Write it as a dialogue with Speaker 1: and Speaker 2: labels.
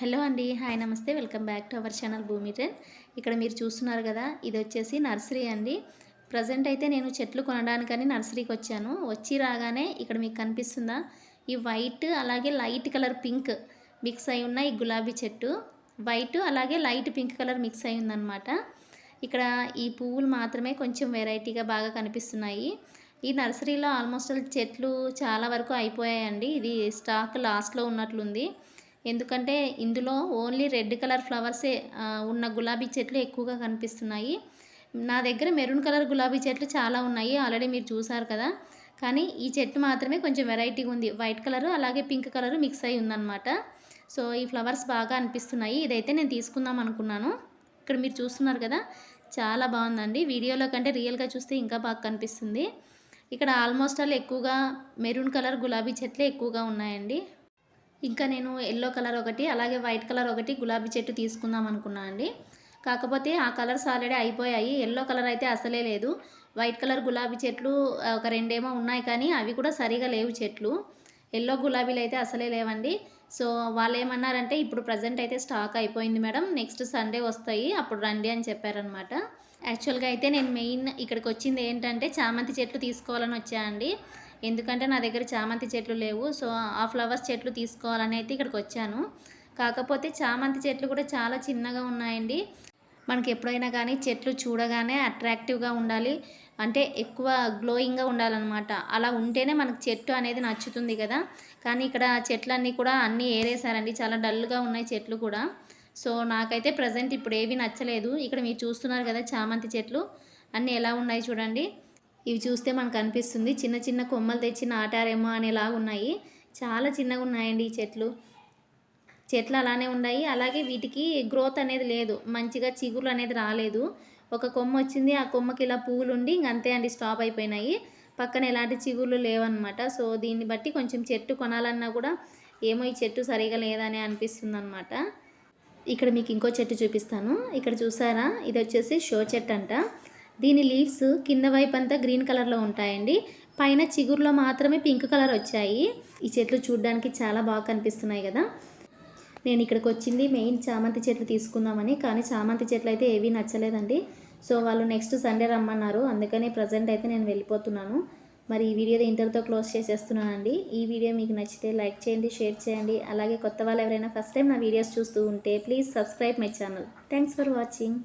Speaker 1: Hello అండి hi నమస్తే. Welcome back to our channel Bhoomi ఇక్కడ మీరు చూస్తున్నారు కదా ఇది వచ్చేసి నర్సరీ అండి. ప్రజెంట్ అయితే నేను చెట్లు కొనడానికని నర్సరీకి వచ్చాను. వచ్చి రాగానే ఇక్కడ మీకు కనిపిస్తుందా ఈ వైట్ అలాగే లైట్ కలర్ పింక్ మిక్స్ అయి ఉన్న ఈ గులాబీ చెట్టు. వైట్ అలాగే లైట్ పింక్ కలర్ మిక్స్ అయి ఉందన్నమాట. ఇక్కడ ఈ పువ్వులు మాత్రమే కొంచెం వెరైటీగా బాగా కనిపిస్తున్నాయి. ఈ నర్సరీలో ఆల్మోస్ట్ చెట్లు చాలా వరకు అయిపోయాయండి. ఇది స్టాక్ లాస్ట్లో ఉన్నట్లుంది. ఎందుకంటే ఇందులో ఓన్లీ రెడ్ కలర్ ఫ్లవర్సే ఉన్న గులాబీ చెట్లు ఎక్కువగా కనిపిస్తున్నాయి. నా దగ్గర మెరూన్ కలర్ గులాబీ చెట్లు చాలా ఉన్నాయి ఆల్రెడీ మీరు చూసారు కదా. కానీ ఈ చెట్టు మాత్రమే కొంచెం వెరైటీగా ఉంది. వైట్ కలర్ అలాగే పింక్ కలర్ మిక్స్ అయి ఉందన్నమాట. సో ఈ ఫ్లవర్స్ బాగా అనిపిస్తున్నాయి. ఇదైతే నేను తీసుకుందాం అనుకున్నాను. ఇక్కడ మీరు చూస్తున్నారు కదా చాలా బాగుందండి. వీడియోలో కంటే రియల్గా చూస్తే ఇంకా బాగా కనిపిస్తుంది. ఇక్కడ ఆల్మోస్ట్ ఆల్ ఎక్కువగా మెరూన్ కలర్ గులాబీ చెట్లే ఎక్కువగా ఉన్నాయండి. ఇంకా నేను ఎల్లో కలర్ ఒకటి అలాగే వైట్ కలర్ ఒకటి గులాబీ చెట్టు తీసుకుందాం అనుకున్నా అండి. కాకపోతే ఆ కలర్స్ ఆల్రెడీ అయిపోయాయి. ఎల్లో కలర్ అయితే అసలే లేదు. వైట్ కలర్ గులాబీ చెట్లు ఒక రెండేమో ఉన్నాయి కానీ అవి కూడా సరిగా లేవు చెట్లు. ఎల్లో గులాబీలు అయితే అసలే లేవండి. సో వాళ్ళు ఏమన్నారంటే ఇప్పుడు ప్రజెంట్ అయితే స్టాక్ అయిపోయింది మేడం. నెక్స్ట్ సండే వస్తాయి. అప్పుడు రండి అని చెప్పారనమాట యాక్చువల్గా అయితే నేను మెయిన్ ఇక్కడికి వచ్చింది ఏంటంటే చామంతి చెట్లు తీసుకోవాలని వచ్చాయండి ఎందుకంటే నా దగ్గర చామంతి చెట్లు లేవు. సో ఆ ఫ్లవర్స్ చెట్లు తీసుకోవాలని అయితే ఇక్కడికి వచ్చాను. కాకపోతే చామంతి చెట్లు కూడా చాలా చిన్నగా ఉన్నాయండి. మనకి ఎప్పుడైనా కానీ చెట్లు చూడగానే అట్రాక్టివ్గా ఉండాలి. అంటే ఎక్కువ గ్లోయింగ్గా ఉండాలన్నమాట. అలా ఉంటేనే మనకు చెట్టు అనేది నచ్చుతుంది కదా. కానీ ఇక్కడ చెట్లన్నీ కూడా అన్నీ ఏరేసారండి చాలా డల్గా ఉన్నాయి చెట్లు కూడా. సో నాకైతే ప్రజెంట్ ఇప్పుడు ఏవి నచ్చలేదు. ఇక్కడ మీరు చూస్తున్నారు కదా చామంతి చెట్లు. అన్నీ ఎలా ఉన్నాయి చూడండి. ఇవి చూస్తే మనకు అనిపిస్తుంది. చిన్న చిన్న కొమ్మలు తెచ్చి నాటారేమో అనేలాగా ఉన్నాయి. చాలా చిన్నగా ఉన్నాయండి ఈ చెట్లు. చెట్లు అలానే ఉన్నాయి. అలాగే వీటికి గ్రోత్ అనేది లేదు. మంచిగా చిగురు అనేది రాలేదు. ఒక కొమ్మ వచ్చింది. ఆ కొమ్మకి ఇలా పువ్వులు ఉండి ఇంకంతే అండి స్టాప్ అయిపోయినాయి. పక్కన ఎలాంటి చిగుర్లు లేవన్నమాట. సో దీన్ని బట్టి కొంచెం చెట్టు కొనాలన్నా కూడా ఏమో ఈ చెట్టు సరిగా లేదని అనిపిస్తుంది అనమాట ఇక్కడ మీకు ఇంకో చెట్టు చూపిస్తాను. ఇక్కడ చూసారా? ఇది వచ్చేసి షో చెట్టు అంట. దీని లీవ్స్ కింద వైపు అంతా గ్రీన్ కలర్లో ఉంటాయండి. పైన చిగురులో మాత్రమే పింక్ కలర్ వచ్చాయి. ఈ చెట్లు చూడడానికి చాలా బాగా కనిపిస్తున్నాయి కదా. నేను ఇక్కడికి వచ్చింది మెయిన్ చామంతి చెట్లు తీసుకుందామని కానీ చామంతి చెట్లు అయితే ఏవీ నచ్చలేదండి. సో వాళ్ళు నెక్స్ట్ సండే రమ్మన్నారు. అందుకనే ప్రజెంట్ అయితే నేను వెళ్ళిపోతున్నాను. మరి ఈ వీడియో ఇంటర్తో క్లోజ్ చేసేస్తున్నానండి. ఈ వీడియో మీకు నచ్చితే లైక్ చేయండి షేర్ చేయండి. అలాగే కొత్త వాళ్ళు ఎవరైనా ఫస్ట్ టైం నా వీడియోస్ చూస్తూ ఉంటే please subscribe my channel. Thanks for watching.